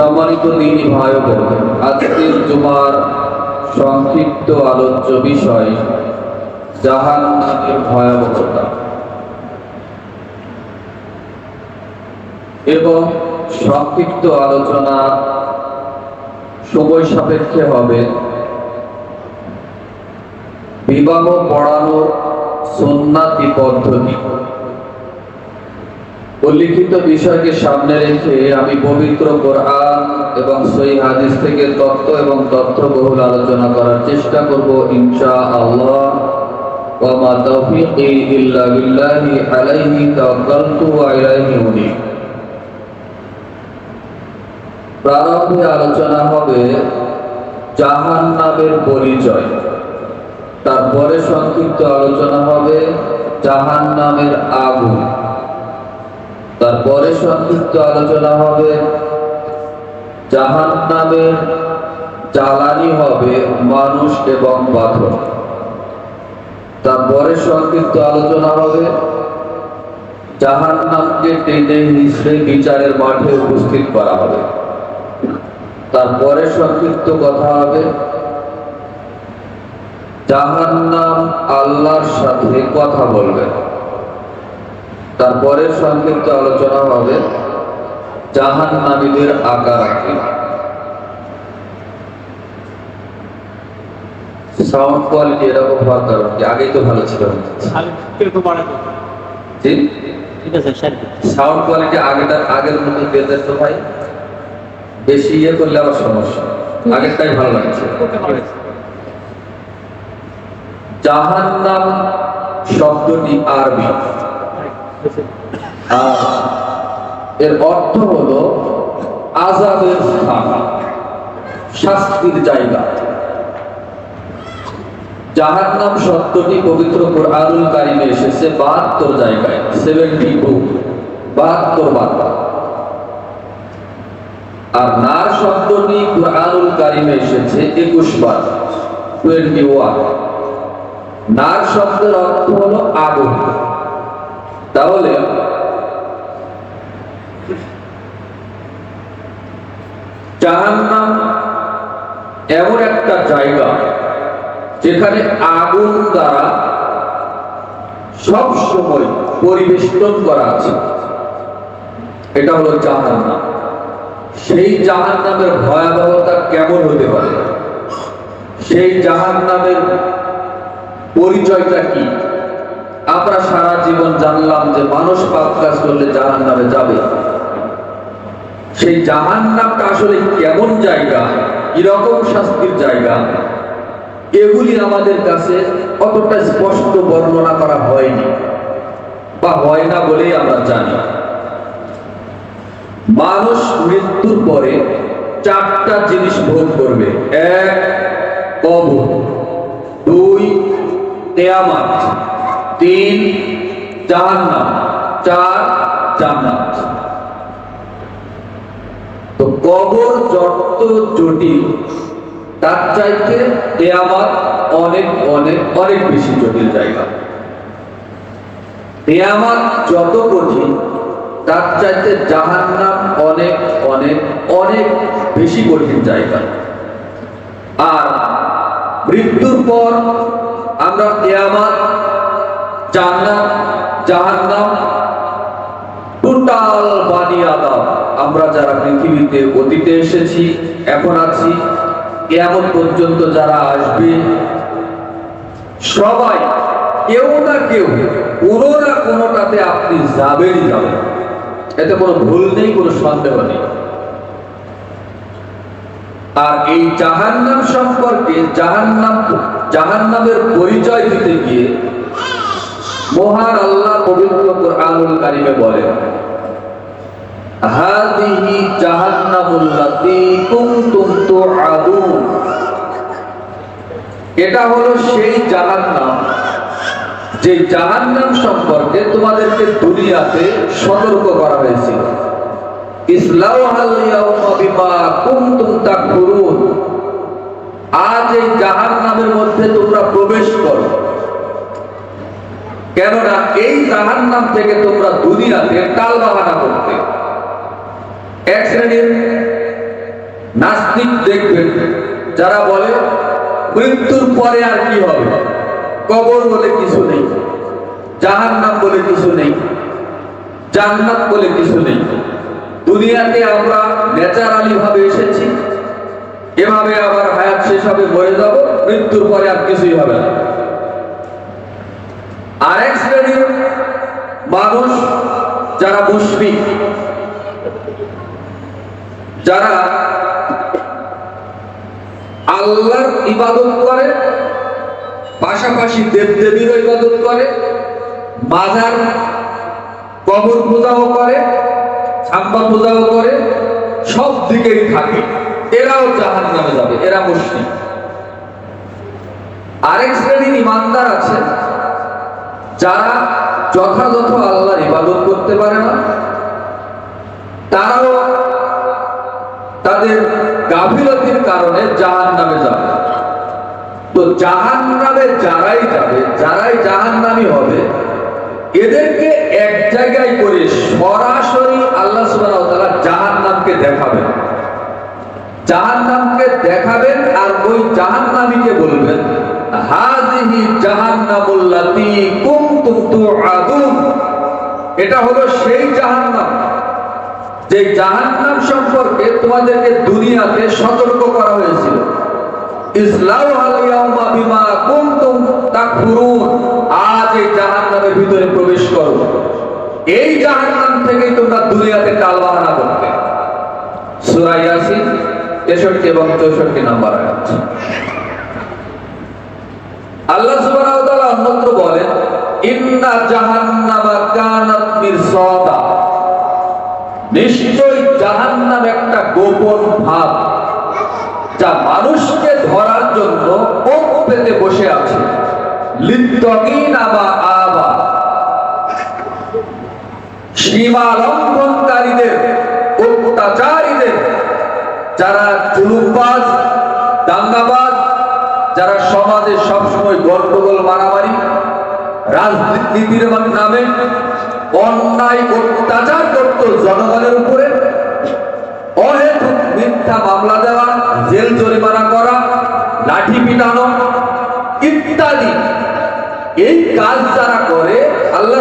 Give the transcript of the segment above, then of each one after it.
সম্মানিত দিনী ভাই বোন, আজকের জুমার সংক্ষিপ্ত আলোচ্য বিষয় জাহান নামের ভয়াবহতা। এবং সংক্ষিপ্ত আলোচনা সময় সাপেক্ষে হবে বিবাহ পড়ানোর সুন্নাতি পদ্ধতি। উল্লিখিত বিষয়কে সামনে রেখে আমি পবিত্র কোরআন এবং সই হাদিস থেকে তত্ত্ব এবং তথ্যবহুল আলোচনা করার চেষ্টা করব ইনশা আল্লাহ প্রারম্ভে আলোচনা হবে পরিচয়। তারপরে সংক্ষিপ্ত আলোচনা হবে জাহান্নামের আগুন। তারপরে সংক্ষিপ্ত আলোচনা হবে। জাহান নামের জ্বালানি হবে মানুষ এবং পাথর। তারপরে সংক্ষিপ্ত আলোচনা হবে। জাহান নামকে টেনে হিসড়ে বিচারের মাঠে উপস্থিত করা হবে। তারপরে সংক্ষিপ্ত কথা হবে। জাহান নাম আল্লাহর সাথে কথা বলবে। তারপরে সংক্ষিপ্ত আলোচনা হবে জাহান নামীদের আকার আঁকি সাউন্ড কোয়ালিটি এরকম হওয়ার কারণ কি? আগেই তো ভালো ছিল। জি? সাউন্ড কোয়ালিটি আগেটা আগের মতো পেতে তো ভাই? বেশি ইয়ে করলে আবার সমস্যা। আগেরটাই ভালো লাগছে। জাহান্নাম শব্দটি আরবি। এর অর্থ হলো আজাবের স্থান, শাস্তির জায়গা। জাহান্নাম শব্দটি পবিত্র কোরআনুল কারিমে এসেছে বাহাত্তর জায়গায় সেভেন্টি টু বাহাত্তর বার। আর নার শব্দটি কোরআনুল কারিমে এসেছে একুশ বার টোয়েন্টি ওয়ান নার শব্দের অর্থ হলো আগুন। তাহলে এমন একটা জায়গা যেখানে আগুন দ্বারা সব সময় পরিবেষ্টন করা আছে। এটা হলো জাহান্নাম। সেই জাহান্নামের ভয়াবহতা কেমন হতে পারে? সেই জাহান্নামের পরিচয়টা কি? আমরা সারা জীবন জানলাম যে মানুষ পাপ কাজ করলে জাহান নামে যাবে। সেই জাহান নামটা আসলে কেমন জায়গা? কীরকম শাস্তির জায়গা? এগুলি আমাদের কাছে অতটা স্পষ্ট বর্ণনা করা হয়নি বা হয় না বলেই আমরা জানি। মানুষ মৃত্যুর পরে চারটা জিনিস ভোগ করবে। এক, কবর। দুই, কেয়ামাত। তিন জাহান্নাম চার জান্নাত। তো কবর যত জটিল, তার চাইতে কেয়ামাত অনেক অনেক অনেক বেশি জটিল জায়গা। কেয়ামাত যত কঠিন, তার চাইতে জাহান্নাম অনেক অনেক অনেক বেশি কঠিন জায়গা। আর মৃত্যুর পর আমরা কেয়ামাত জান্নাত, জাহান্নাম টোটাল আমরা যারা পৃথিবীতে অতীতে এসেছি, এখন আছি, কেয়ামত পর্যন্ত যারা আসবে, সবাই, কেউ না কেউ, কোনো না কোনোটাতে আপনি যাবেনই যাবেন। এতে কোনো ভুল নেই, কোনো সন্দেহ নেই। আর এই জাহান্নাম সম্পর্কে জাহান্নাম, জাহান্নামের পরিচয় দিতে গিয়ে মহান আল্লাহ পবিত্র কোরআনুল কারিমে বলেন হাদিহি জাহান্নামুল্লাতী কুনতুম তুআদুন। এটা হলো সেই জাহান্নাম, যে জাহান্নাম সম্পর্কে তোমাদেরকে দুনিয়াতে সতর্ক করা হয়েছিল আজ এই জাহান্নামের মধ্যে তোমরা প্রবেশ করো। কেননা এই জাহান নাম থেকে তোমরা দুনিয়াতে টাল বাহানা করতে এক শ্রেণির নাস্তিক দেখবেন, যারা বলে, মৃত্যুর পরে আর কি হবে? কবর বলে কিছু নেই জাহান নাম বলে কিছু নেই, জান্নাত বলে কিছু নেই। দুনিয়াতে আমরা ন্যাচারালি ভাবে এসেছি, এভাবে আবার হায়াত শেষ হবে, মরে যাব, মৃত্যুর পরে আর কিছুই হবে না। আরেক শ্রেণির মানুষ যারা মুসলিম, যারা আল্লাহর ইবাদত করে, পাশাপাশি দেবদেবীরও ইবাদত করে, মাজার, কবর পূজাও করে ছাম্বা পূজাও করে, সব দিকেই থাকে। এরাও জাহান নামে যাবে, এরা মুসলিম। আরেক শ্রেণির ইমানদার আছে যারা যথাযথ আল্লাহর ইবাদত করতে পারে না, তারাও তাদের গাফিলতির কারণে জাহান নামে যাবে। তো জাহান নামে যারাই যাবে, যারাই জাহান নামী হবে, এদেরকে এক জায়গায় করে সরাসরি আল্লাহ তাআলা জাহান নামকে দেখাবেন। জাহান নামকে দেখাবেন আর ওই জাহান নামীকে বলবেন হাজিহি জাহান্নামুল্লাতী কুনতুম তুআদুন এটা হলো সেই জাহান্নাম, যে জাহান্নাম সম্পর্কে তোমাদেরকে দুনিয়াতে সতর্ক করা হয়েছিল। আজ এই জাহান্নামের ভিতরে প্রবেশ করো। এই জাহান্নাম থেকেই তোমরা দুনিয়াতে টালবাহানা করবে। সূরা ইয়াসিন 63 এবং 64 নম্বর আয়াত। আল্লাহ সুবহানাহু বলেন, ইন্না নিশ্চয়ই জাহান্নাম একটা গোপন ভাব, যা মানুষকে ধরার জন্য পেতে বসে আছে। লিত্তকিন আবা। সীমা লঙ্ঘনকারীদের অত্যাচারীদের, যারা জুলুমবাজ, দাঙ্গাবাজ যারা সমাজে সবসময় গন্ডগোল মারামারি রাজনীতির নামে অন্যায়, অত্যাচার করত জনগণের উপরে, অহেতুক মিথ্যা মামলা দেওয়া, জেল জরিমানা করা, লাঠি পিটানো ইত্যাদি। এই কাজ যারা করে, আল্লাহ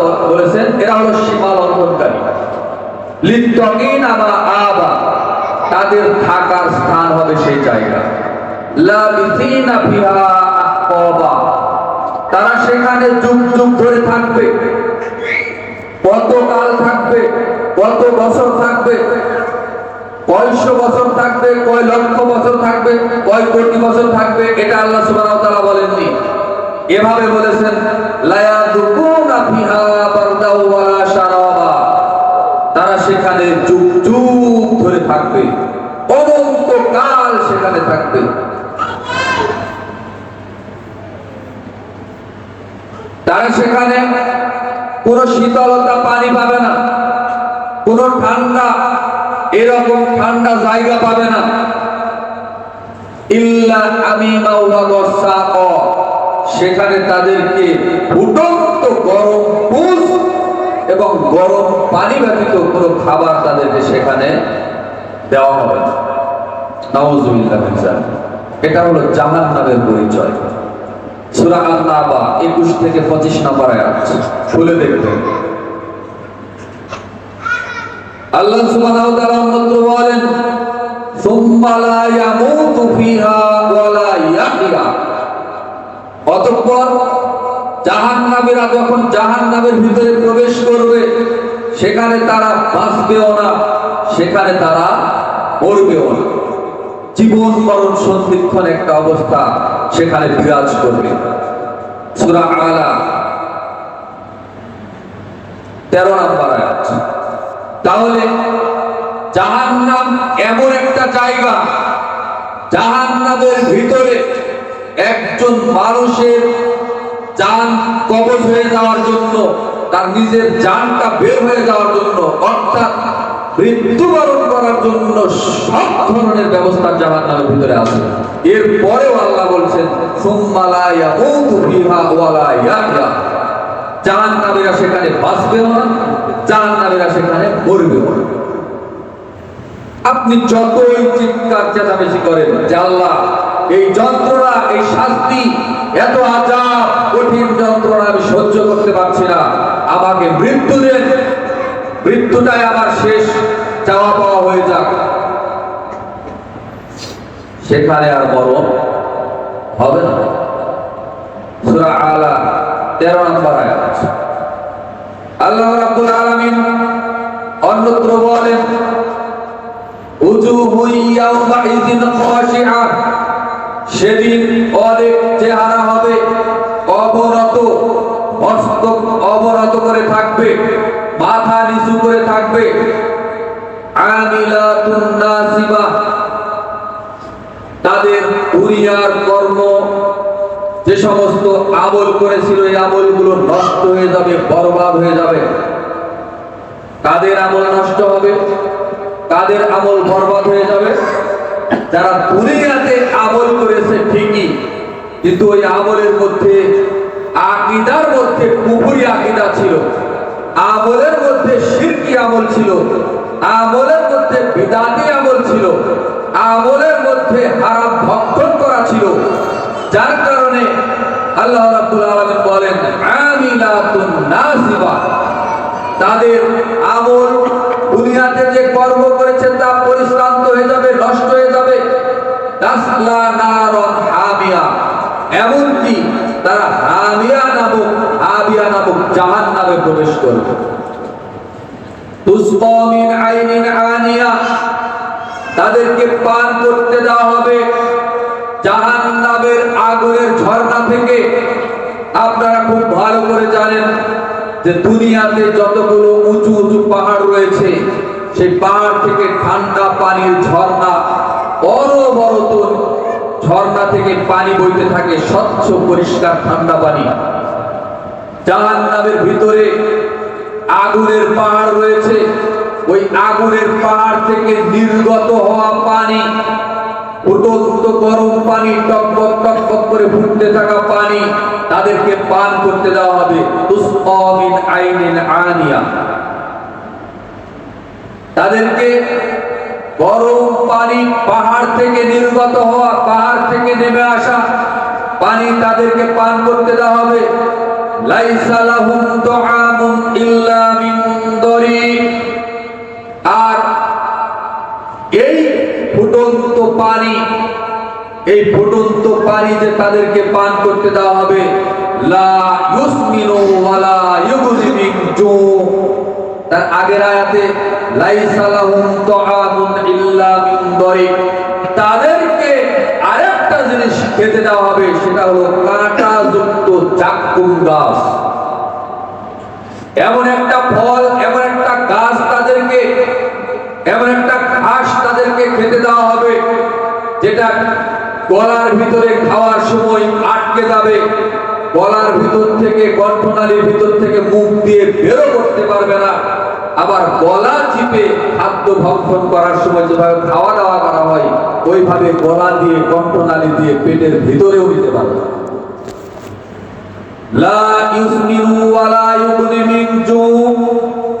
ওয়া বলেছেন, এরা হলো সীমা লঙ্ঘনকারী। লিত্তকিন আমা আবা তাদের থাকার স্থান হবে সেই জায়গা। তারা সেখানে যুগ যুগ ধরে থাকবে। কত কাল থাকবে, কত বছর থাকবে, কয়শো বছর থাকবে, কয় লক্ষ বছর থাকবে, কয় কোটি বছর থাকবে, এটা আল্লাহ ওয়া তাআলা বলেননি। এভাবে বলেছেন লা ইয়াযুকুনা ফিহা বারদাও ওয়ালা শারাবা। তারা সেখানে যুগ যুগ ধরে থাকবে অনন্ত কাল সেখানে থাকবে তারা সেখানে কোন শীতলতা পানি পাবে না, কোন ঠান্ডা, এরকম ঠান্ডা জায়গা পাবে না। ইল্লা গসাক, সেখানে তাদেরকে ফুটন্ত গরম পুষ এবং গরম পানি ব্যতীত কোনো খাবার তাদেরকে সেখানে দেওয়া হবে এটা হলো জাহান্নামের পরিচয়। সূরা আন-নাবা 21 থেকে 25 নম্বর আয়াত। খুলে আল্লাহ সুবহানাহু ওয়া তাআলা বলেন, সুম্মা লা ইয়ামুতু ফিহা ওয়া লা অতঃপর জাহান্নামীরা যখন জাহান্নামের ভিতরে প্রবেশ করবে, সেখানে তারা বাঁচবেও না, সেখানে তারা মরবেও না। জীবন মরণ সন্ধিক্ষণ একটা অবস্থা। সেখানে বিরাজ করবে। সূরা আলা তেরো নম্বর আয়াত। তাহলে জাহান্নাম এমন একটা জায়গা, জাহান্নামের ভিতরে একজন মানুষের জান কবজ হয়ে যাওয়ার জন্য, তার নিজের জানটা বের হয়ে যাওয়ার জন্য, অর্থাৎ মৃত্যুবরণ করার জন্য সব ধরনের ব্যবস্থা জাহান নামের ভিতরে আছে। আল্লাহ বলছেন জাহান্নামীরা সেখানে বাঁচবেও না জাহান্নামীরা সেখানে মরবেও না। আপনি যতই চিৎকার চেঁচামেচি করেন, যে আল্লাহ, এই যন্ত্রণা, এই শাস্তি, এত আজাব, কঠিন যন্ত্রণা আমি সহ্য করতে পারছি না, আমাকে মৃত্যু দেন। মৃত্যুটাই আমার শেষ চাওয়া পাওয়া হয়ে যাক সেখানে আর মরণ হবে না। সূরা আলা 13 নম্বর আল্লাহ রাব্বুল আলামিন অন্যত্র বলেন ইয়াউমাইযিন খাশিআ সেদিন অনেক চেহারা হবে, অবনত মস্তক অবনত করে থাকবে, মাথা নিচু করে থাকবে। আমিলাতুন নাসিবা দুনিয়ার কর্ম, যে সমস্ত আমল করেছিল, এই আমলগুলো নষ্ট হয়ে যাবে, বরবাদ হয়ে যাবে। কাদের আমল নষ্ট হবে? কাদের আমল বরবাদ হয়ে যাবে? যারা দুনিয়াতে আমল করেছে ঠিকই, কিন্তু ওই আমলের মধ্যে আকিদার মধ্যে কুফুরি আকিদা ছিল। আমলের মধ্যে শিরকি আমল ছিল। আমলের মধ্যে বিদাতি আমল ছিল। আমলের মধ্যে হারাম করা ছিল। যার কারণে আল্লাহ রাব্বুল আলামিন বলেন, আমিলাতুন নাসিবা। তাদের আমল দুনিয়াতে যে কর্ম করেছে তা পরিশ্রান্ত হয়ে যাবে, নষ্ট হয়ে যাবে। তাসলা নারন হামিয়া। এমনকি তারা হামিয়া নামক হাবিয়া নামক জাহান নামে প্রবেশ করবে। তুসকা মিন আইনিন আনিয়া। তাদেরকে পান করতে দেওয়া হবে। জাহান নামের আগুনের ঝর্ণা থেকে আপনারা খুব ভালো করে জানেন যে দুনিয়াতে যতগুলো উঁচু উঁচু পাহাড় রয়েছে, সেই পাহাড় থেকে ঠান্ডা পানির ঝর্ণা, অনবরত ঝর্ণা থেকে পানি বইতে থাকে স্বচ্ছ পরিষ্কার ঠান্ডা পানি। জাহান নামের ভিতরে আগুনের পাহাড় রয়েছে, ওই আগুনের পাহাড় থেকে নির্গত হওয়া পানি উদন্ত গরম পানি টকবক টকবক করে ফুটতে থাকা পানি তাদেরকে পান করতে দেওয়া হবে। তুসকা মিন আইনিন আনিয়া। তাদেরকে গরম পানি পাহাড় থেকে নির্গত হওয়া, পাহাড় থেকে নেমে আসা পানি তাদেরকে পান করতে দেওয়া হবে। লাইসা লাহুম তুআমুন ইল্লা মিন দরি আর এই ফুটন্ত পানি, এই ফুটন্ত পানি যে তাদেরকে পান করতে দেওয়া হবে তার আগের আয়াতে তাদেরকে আরেকটা জিনিস খেতে দেওয়া হবে, সেটা হলো কাঁটাযুক্ত চাকুম গাছ। এমন একটা ফল এমন একটা গাছ তাদেরকে এমন একটা ঘাস তাদেরকে খেতে দেওয়া হবে যেটা গলার ভিতরে খাওয়ার সময় আটকে যাবে। গলার ভিতর থেকে কণ্ঠনালীর ভিতর থেকে মুখ দিয়ে বেরো করতে পারবে না। আবার গলা চিপে খাদ্য ভক্ষণ করার সময় যেভাবে খাওয়া দাওয়া করা হয়, ওইভাবে গলা দিয়ে কণ্ঠনালী দিয়ে পেটের ভিতরেও নিতে পারবে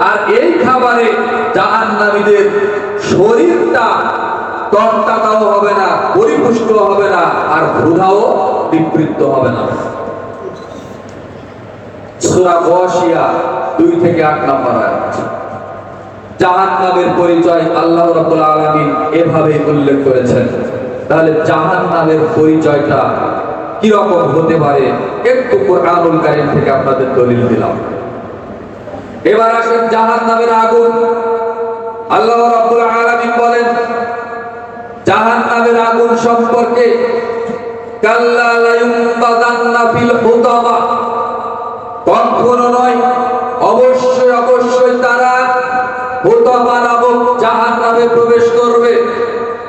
আর এই খাবারে জাহান্নামীদের শরীরটা তরতাজাও হবে না, পরিপুষ্ট হবে না, আর ক্ষুধাও নিবৃত্ত হবে না। সূরা গশিয়া দুই থেকে আট নম্বর আয়াত। জাহান্নামের পরিচয় আল্লাহ রাব্বুল আলামিন এভাবে উল্লেখ করেছেন। তাহলে জাহান্নামের পরিচয়টা কি রকম হতে পারে? একটু কোরআনুল কারীম থেকে আপনাদের দলিল দিলাম। এবার আসেন জাহান্নামের আগুন। আল্লাহ রাব্বুল আলামিন বলেন জাহান্নামের আগুন সম্পর্কে কখনো নয়, অবশ্যই অবশ্যই তারা হুতামা নামক প্রবেশ করবে।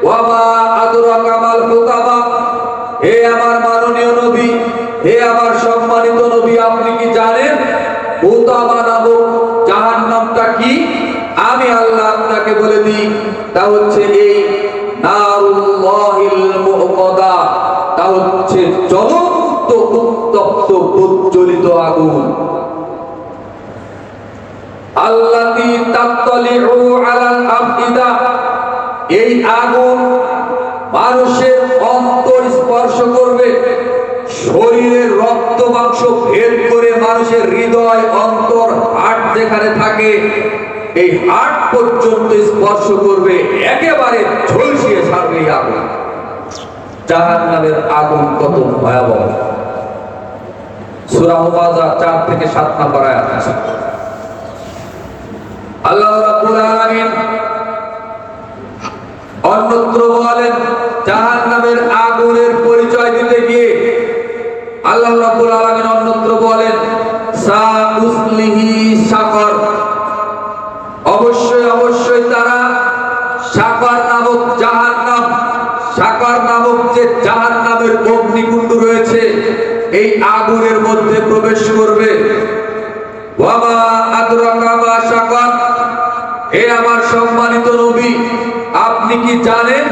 ওয়ামা আদরাকা মাল হুতামা হে আমার মাননীয় নবী, হে আমার সম্মানিত নবী, আপনি কি জানেন হুতামা নামক জাহান্নামটা কি? আমি আল্লাহ আপনাকে বলে দিই, তা হচ্ছে এই ভেদ করে মানুষের হৃদয়, অন্তর, হাট যেখানে থাকে, এই হাট পর্যন্ত স্পর্শ করবে, একেবারে ঝলসিয়ে ছাড়বে এই আগুন। জাহান্নামের আগুন কত ভয়াবহ। 4 থেকে 7 নম্বর আয়াত আছে। আল্লাহ রাব্বুল আলামিন অন্যত্র বলেন, জাহান্নামের আগুনের পরিচয় দিতে গিয়ে আল্লাহ রাব্বুল আলামিন অন্যত্র বলেন সাউসলিহি সাকর। অবশ্যই অবশ্যই তারা সাকর নামক জাহান্নাম, সাকর নামক যে জাহান্নামের অগ্নিকুণ্ড রয়েছে, এই আগুনের মধ্যে প্রবেশ করবে। ওয়ামা আদরাকা মা সাকর। হে আমার সম্মানিত নবী, আপনি কি জানেন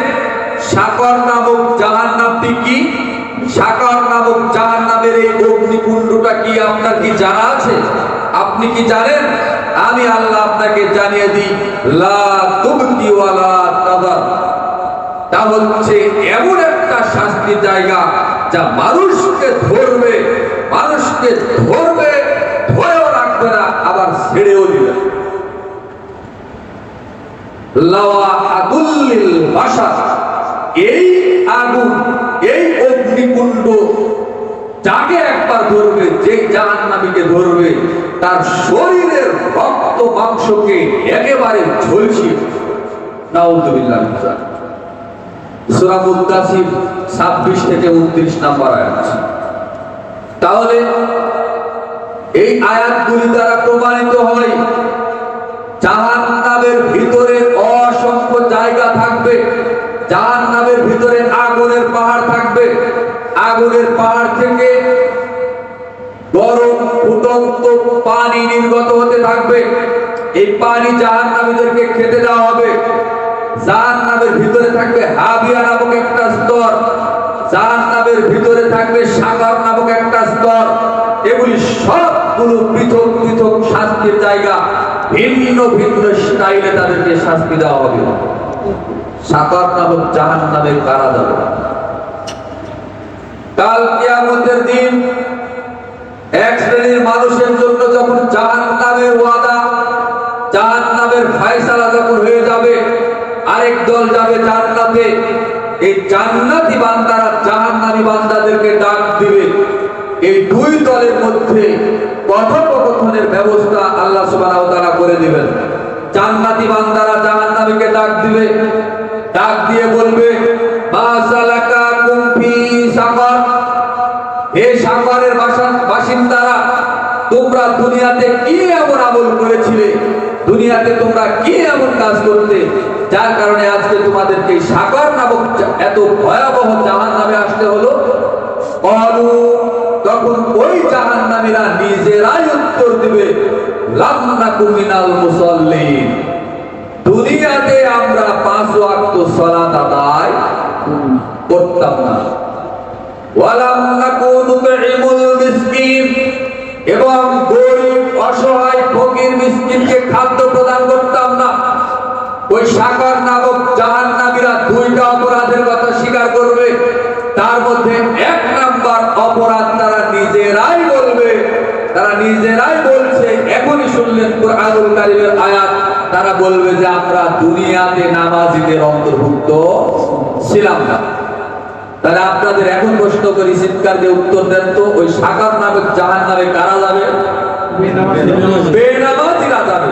সাকর নামক জাহান্নামটি কি? আপনি কি জানেন? আমি আল্লাহ আপনাকে জানিয়ে দিই, লা তুবকি ওয়ালা তাদার। তা হচ্ছে এমন একটা শাস্তির জায়গা যা মানুষকে ধরবে মানুষকে ধরবে, ধরেও রাখবে না, আবার ছেড়েও দিবে। লাওয়াহাতুল্লিল বাশার। এই আগুন, এই অগ্নিকুণ্ড যাকে একবার ধরবে যে জাহান্নামীকে ধরবে তার শরীরের রক্ত মাংসকে একেবারে ঝলসিয়ে মুদ্দাসির 26 থেকে 29 নম্বর তাহলে এই আয়াতগুলি দ্বারা প্রমাণিত হয়, জাহান্নামের ভিতরে অসংখ্য জায়গা থাকবে, জাহান্নামের ভিতরে আগুনের পাহাড় থাকবে। আগুনের পাহাড় থেকে গরম ফুটন্ত পানি নির্গত হতে থাকবে। এই পানি জাহান্নামীদেরকে খেতে দেওয়া হবে। জাহান্নামের ভিতরে থাকবে হাবিয়া নামক একটা স্তর। জাহান্নামের ভিতরে থাকবে সাগর নামক একটা স্তর। এগুলি সবগুলো পৃথক পৃথক শাস্তির জায়গা। ভিন্ন ভিন্ন স্টাইলে তাদেরকে শাস্তি দেওয়া হবে। সাগর নামক জাহান নামে কারা যাবে কাল কিয়ামতের দিন শ্রেণির মানুষের জন্য যখন জাহান নামের ওয়াদা জাহান নামের ফায়সালা যখন হয়ে যাবে, আরেক দল যাবে জান্নাতে, এই জান্নাতি বান্দারা জাহান্নামী বান্দাদেরকে ডাক দিবে। এই দুই দলের মধ্যে কথোপকথনের ব্যবস্থা আল্লাহ সুবহানাহু তাআলা করে দিবেন। জান্নাতি বান্দারা জাহান্নামীকে ডাক দিবে, ডাক দিয়ে বলবে দুনিয়াতে তোমরা কি এমন কাজ করতে? যার কারণে আজকে তোমাদেরকে সাগর নামক এত ভয়াবহ জাহান নামে আসতে হলো। তখন ওই জাহান নামীরা নিজেরাই উত্তর দিবে দুনিয়াতে আমরা পাঁচ ওয়াক্ত সালাত আদায় করতাম না। ওয়ালাম মিসকিন, এবং গরিব, অসহায়, ফকির মিসকিনকে খাদ্য প্রদান করতাম না ওই সাকার নামক জাহান্নামীরা দুইটা অপরাধের কথা স্বীকার করবে তার মধ্যে এক নাম্বার অপরাধ তারা নিজেরাই বলবে তারা নিজেরাই বলছে শুনলেন কোরআনুল কারীমের আয়াত, তারা বলবে যে আমরা দুনিয়াতে নামাজিদের অন্তর্ভুক্ত ছিলাম না। তাহলে আপনাদের এখন প্রশ্ন করি, চিৎকার দিয়ে উত্তর দেন তো, ওই সাকার নামে জাহান নামে কারা যাবে? বেনামাজিরা যাবে।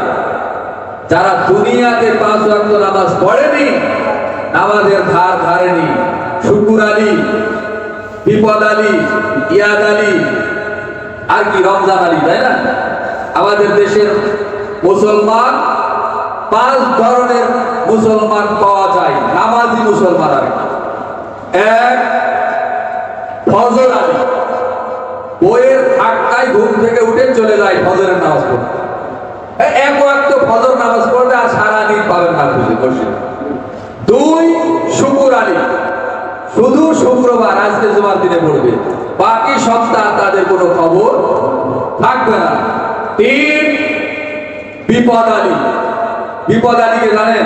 যারা দুনিয়াতে পাঁচ ওয়াক্ত নামাজ পড়েনি, নামাজের ধার ধারেনি, শুকুর আলী, বিপদ আলী, ইয়াদ আলী, আর কি রমজান আলী, তাই না? আমাদের দেশের মুসলমান পাঁচ ধরনের মুসলমান পাওয়া যায়, নামাজি মুসলমান আর এক, ফজর আলী। বইয়ের ধাক্কায় ঘুম থেকে উঠে চলে যায় ফজরের নামাজ পড়তে। এক ওয়াক্ত ফজর নামাজ পড়লে আর সারা দিন পাবেন না খুঁজে বসে দুই, শুকুর আলী। শুধু শুক্রবার, আজকে জুমার দিনে পড়বে। বাকি সপ্তাহ তাদের কোনো খবর থাকবে না। তিন বিপদ আলী বিপদ আলীকে জানেন?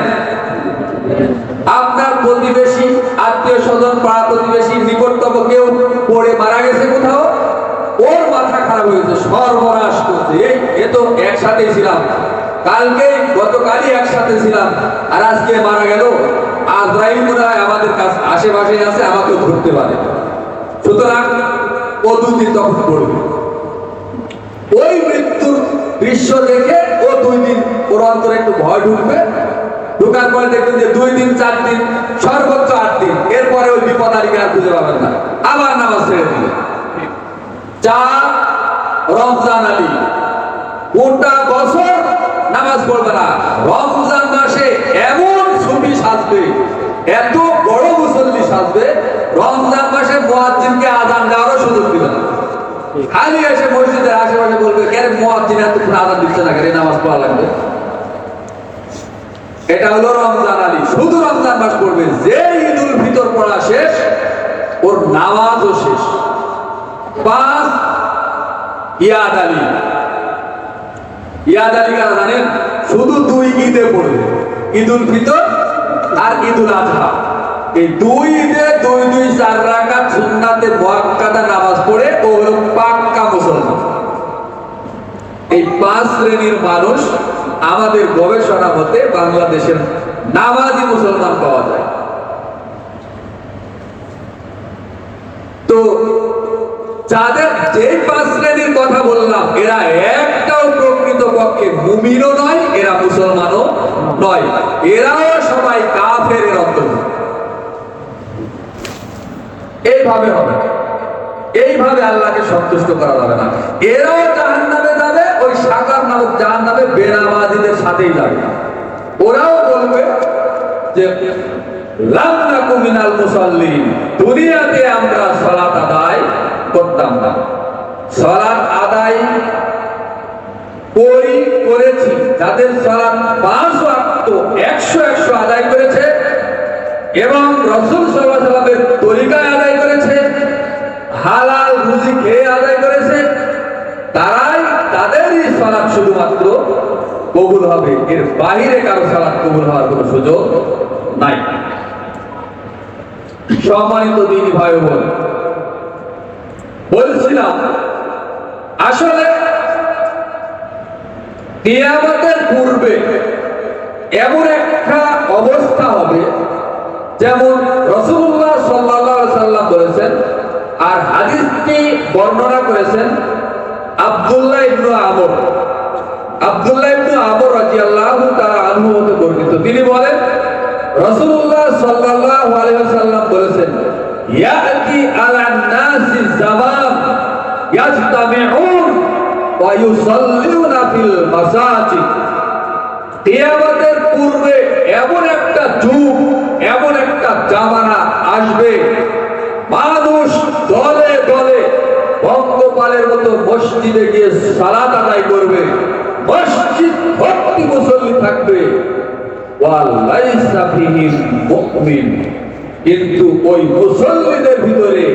আপনার প্রতিবেশী, আত্মীয় স্বজন, পাড়া প্রতিবেশী, নিকটতম কেউ পড়ে মারা গেছে কোথাও? ওর মাথা খারাপ হয়েছে, সর্বনাশ করছে। এই, এ তো একসাথে ছিলাম। কালকে গতকালই একসাথে ছিলাম। আর আজকে মারা গেল। আজরাইল মনে হয় আমাদের কাছে আশেপাশে আছে, আমাকেও ধরতে পারে। সুতরাং ও দুদিন তখন পড়বে। দৃশ্য দেখে ও দুই দিন ওর অন্তরে একটু ভয় ঢুকবে। ঢুকার পরে দেখবেন যে দুই দিন, চার দিন, সর্বোচ্চ আট দিন। এরপরে ওই বিপদ আর খুঁজে পাবেন না। আবার নামাজ ছেড়ে দিবে। চার রমজান আলী, গোটা বছর নামাজ পড়বে না। রমজান মাসে এমন ছবি সাজবে, এত বড় মুসল্লি সাজবে, রমজান মাসে মুয়াজ্জিনকে আজান দেওয়ারও সুযোগ দিবে না খালি এসে মসজিদের আশেপাশে বলবে কেন মুয়াজ্জিন, এতক্ষণ আজান দিচ্ছে না কেন নামাজ পড়া লাগবে। এটা হলো রমজান আলী। শুধু রমজান মাস পড়বে যে ঈদুল ফিতর পড়া শেষ, ওর নামাজও শেষ। পাঁচ ইয়াদ আলী। ইয়াদ আলী কারা জানেন? শুধু দুই ঈদে পড়বে, ঈদুল ফিতর আর ঈদুল আজহা। এই দুই ঈদে দুই দুই চার রাকাত সুন্নাতে মুআক্কাদা নামাজ পড়ে ও হলো পাক্কা মুসলমান। এই পাঁচ শ্রেণির মানুষ আমাদের গবেষণা মতে বাংলাদেশের নামাজি মুসলমান পাওয়া যায়। তো যাদের যে পাঁচ শ্রেণির কথা বললাম, এরা একটাও প্রকৃত পক্ষে মুমিনও নয়, এরা মুসলমানও নয়। এরাও সবাই কাফের অন্তর্ভুক্ত। এইভাবে হবে। এইভাবে আল্লাহকে সন্তুষ্ট করা যাবে না। এরাও জাহান নামে যাবে, ওই সাকার নামক জাহান নামে বেনামাজিদের সাথেই যাবে। ওরাও বলবে যে, লাম নাকু মিনাল মুসাল্লিন, দুনিয়াতে আমরা সালাত আদায় করতাম না। সালাত আদায় করি, করেছি। যাদের সালাত পাঁচ একশো একশো আদায় করেছে এবং রসুল সাল্লাহ সাল্লামের তরিকায় আদায় করেছে, হালাল রুজি খেয়ে আদায় করেছে, তারাই তাদেরই সালাত শুধুমাত্র কবুল হবে। এর বাহিরে কারও সালাত কবুল হওয়ার কোনো সুযোগ নাই। সম্মানিত দিন ভাই বোন বলছিলাম, আসলে কিয়ামতের পূর্বে এমন একটা অবস্থা হবে যেমন রসুল্লাহ সাল্লাহ সাল্লাম বলেছেন, আর হাদিসটি বর্ণনা করেছেন আব্দুল্লাহ ইবনু আমর। আব্দুল্লাহ ইবনু আমর রাদিয়াল্লাহু তাআলা আনহু হতে বর্ণিত তিনি বলেন রসুল্লাহ সাল্লাল্লাহু আলাইহি ওয়াসাল্লাম বলেছেন, ইয়াতি আলান নাসি জামান ইয়াজতামিউন ওয়া ইউসাল্লিউনা ফিল মাসাজিদ। কিয়ামতের পূর্বে এমন একটা যুগ জামানা আসবে। মানুষ দলে দলে বঙ্গপালের মতো মসজিদে গিয়ে সালাত আদায় করবে। মসজিদ ভর্তি মুসল্লি থাকবে। কিন্তু ওই মুসল্লিদের ভিতরে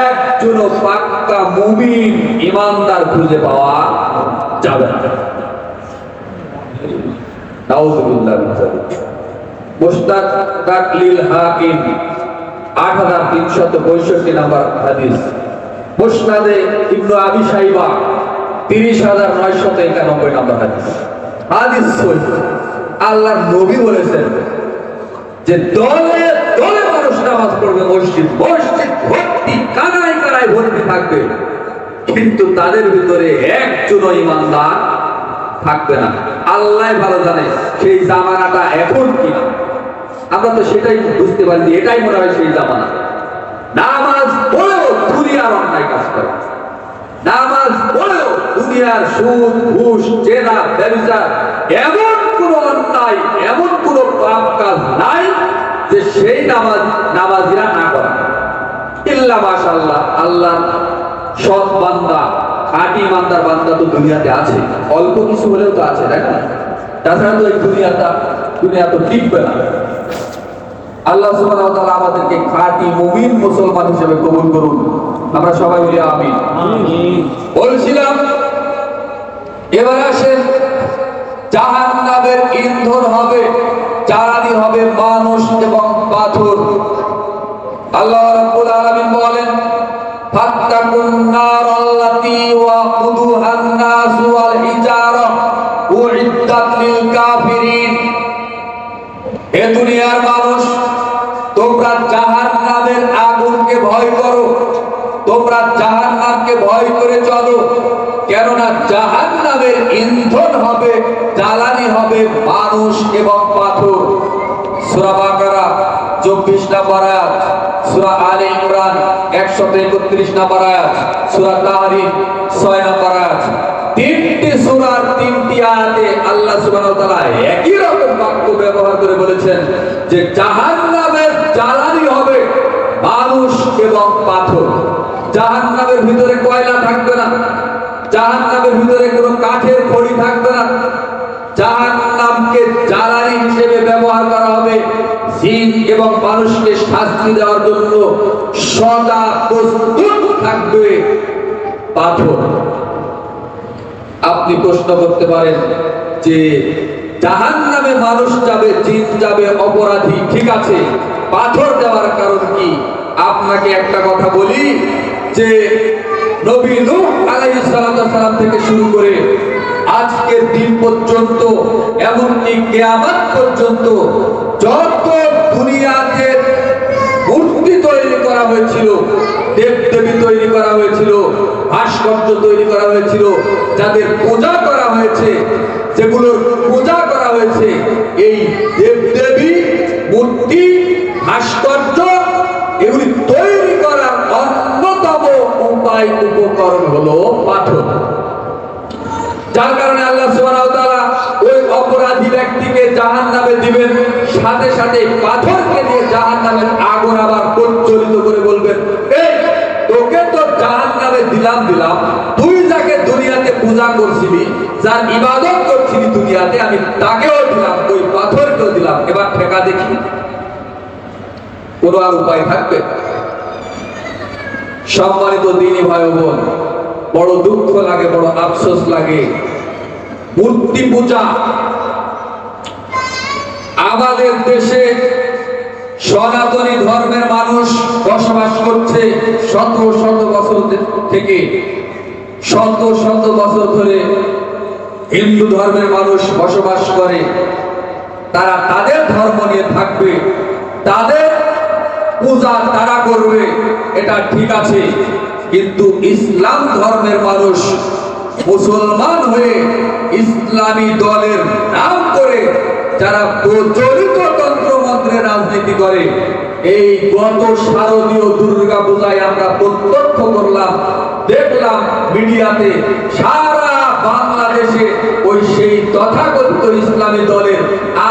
একজন পাক্কা মুমিন ইমানদার খুঁজে পাওয়া যাবে না। হাকিম, আট হাজার পঁয়ষট্টি নাম্বার তিরিশ হাজার একানব্বই নাম্বার আল্লাহর নবী বলেছেন যে দলে দলে মানুষ নামাজ পড়বে, মসজিদ মসজিদ ভর্তি, কানায় কানায় ভর্তি থাকবে। কিন্তু তাদের ভিতরে একজন ইমানদার থাকবে না। আল্লাহ ভালো জানে সেই জামানাটা এখন কিনা। আমরা তো সেটাই বুঝতে পারি যে এটাই মনে হয় সেই জামানা। নামাজ পড়েও দুনিয়ার অন্যায় কাজ করে। নামাজ পড়েও দুনিয়ার সুদ, ঘুষ চেনা ব্যবসা, এমন কোন অন্যায়, এমন কোন পাপ কাজ নাই যে সেই নামাজ নামাজিরা না করে। ইল্লা মাশাআল্লাহ, আল্লাহ সৎ বান্দা, খাঁটি ইমানদার বান্দা তো দুনিয়াতে আছে। অল্প কিছু হলেও তো আছে, তাই না? তাছাড়া তো এই দুনিয়াটা দুনিয়া তো টিকবে না। আল্লাহ সুবহানাহু ওয়া তাআলা আমাদেরকে খাঁটি মুমিন মুসলমান হিসেবে কবুল করুন। আমরা সবাই বলি আমিন। আমিন। বলছিলাম এবার আসেন জাহান্নামের ইন্ধন হবে জ্বালানি হবে মানুষ এবং পাথর। আল্লাহ রাব্বুল আলামিন বলেন ফাত্তাকুন নারাল্লাতী ওয়াকুদুহান নাস ওয়াল হিজারা উইদ্দাত লিল কাফিরিন। এ দুনিয়ার জাহান্নামের ইন্ধন হবে, জ্বালানি হবে মানুষ এবং পাথর। সূরা বাকারা 24 নম্বর আয়াত। সূরা আলে ইমরান 131 নম্বর আয়াত। সূরা তাহরিম 6 নম্বর আয়াত। তিনটি সূরার তিনটি আয়াতে আল্লাহ সুবহানাহু ওয়া তাআলা একই রকম বাক্য ব্যবহার করে বলেছেন যে জাহান্নামের জ্বালানি হবে মানুষ এবং পাথর। জাহান্নামের ভিতরে কয়লা থাকবে না? ভিতরে কোনো কাঠের খড়ি থাকবে না। জ্বালানি হিসেবে ব্যবহার করা হবে, জিন এবং মানুষকে শাস্তি দেওয়ার জন্য সদা প্রস্তুত থাকবে পাথর। আপনি প্রশ্ন করতে পারেন যে জাহান নামে মানুষ যাবে, জিন যাবে, অপরাধী, ঠিক আছে, পাথর দেওয়ার কারণ কি? আপনাকে একটা কথা বলি যে নবী নূহ আলাইহিস সালাম থেকে শুরু করে আজকের দিন পর্যন্ত এমনকি কিয়ামত পর্যন্ত যত দুনিয়াতে মূর্তি তৈরি করা হয়েছিল, দেবদেবী তৈরি করা হয়েছিল, ভাস্কর্য তৈরি করা হয়েছিল, যাদের পূজা করা হয়েছে, যেগুলোর পূজা করা হয়েছে, এই দেব দেবী মূর্তি, ভাস্কর্য এগুলি তৈরি করার অন্যতম উপায় উপকরণ হলো পাথর। যার কারণে আল্লাহ সুবহানাহু ওই অপরাধী ব্যক্তিকে জাহান্নামে দিবেন, সাথে সাথে পাথরকে দিয়ে জাহান্নামের আগুন আবার প্রজ্বলিত করে বলবেন, এই, তোকে তো জাহান্নামে দিলাম দিলাম। তুই যাকে দুনিয়াতে পূজা করছিলি, যার ইবাদত করছিলি দুনিয়াতে, আমি তাকেও দিলাম, ওই পাথরকেও দিলাম। এবার ঠেকা দেখি। কোনো আর উপায় থাকবে? সম্মানিত দিনী ভাই বোন, বড় দুঃখ লাগে, বড় আফসোস লাগে। মূর্তি পূজা আমাদের দেশে সনাতনী ধর্মের মানুষ বসবাস করছে শত শত বছর থেকে। শত শত বছর ধরে হিন্দু ধর্মের মানুষ বসবাস করে। তারা তাদের ধর্ম নিয়ে থাকবে, তাদের পূজা তারা করবে, এটা ঠিক আছে। কিন্তু ইসলাম ধর্মের মানুষ মুসলমান হয়ে ইসলামী দলের নাম করে যারা প্রচলিত তন্ত্রমন্ত্রে রাজনীতি করে, এই গত শারদীয় দুর্গা পূজায় আমরা প্রত্যক্ষ করলাম, দেখলাম মিডিয়াতে সারা বাংলাদেশে ওই সেই তথাকথিত ইসলামী দলের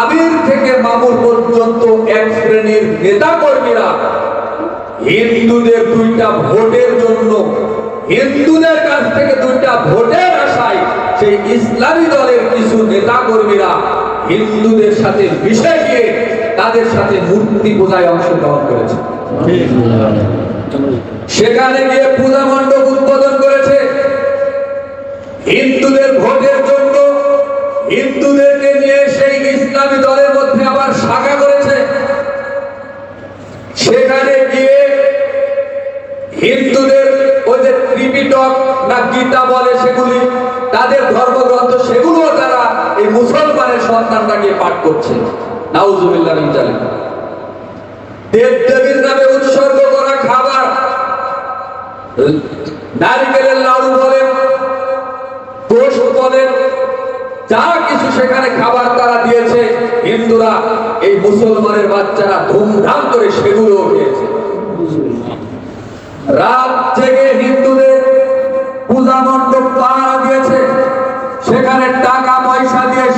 আমির থেকে মামুর পর্যন্ত এক শ্রেণির নেতা কর্মীরা হিন্দুদের দুইটা ভোটের জন্য, হিন্দুদের কাছ থেকে দুইটা ভোটের আশায় সেই ইসলামী দলের কিছু নেতা কর্মীরা হিন্দুদের সাথে মিশে গিয়ে তাদের সাথে মূর্তি পূজায় অংশগ্রহণ করেছে। সেখানে গিয়ে পূজা মণ্ডপ উদ্বোধন করেছে। হিন্দুদের ভোটের জন্য হিন্দুদেরকে নিয়ে সেই ইসলামী দলের মধ্যে আবার শাখা করেছে। সেখানে গিয়ে হিন্দুদের ওই যে ত্রিপিটক না গীতা বলে সেগুলি, তাদের ধর্মগ্রন্থ সেগুলো তারা এই মুসলমানের সন্তানরা গিয়ে পাঠ করছে। নাউজুবিল্লাহ দেব দেবীর নামে উৎসর্গ করা খাবার, নারকেলের লাড়ু বলেন গোশত বলেন, যা কিছু সেখানে খাবার তারা দিয়েছে, হিন্দুরা, এই মুসলমানের বাচ্চারা ধুমধাম করে সেগুলো খেয়েছে। রাত জেগে হিন্দুদের পূজা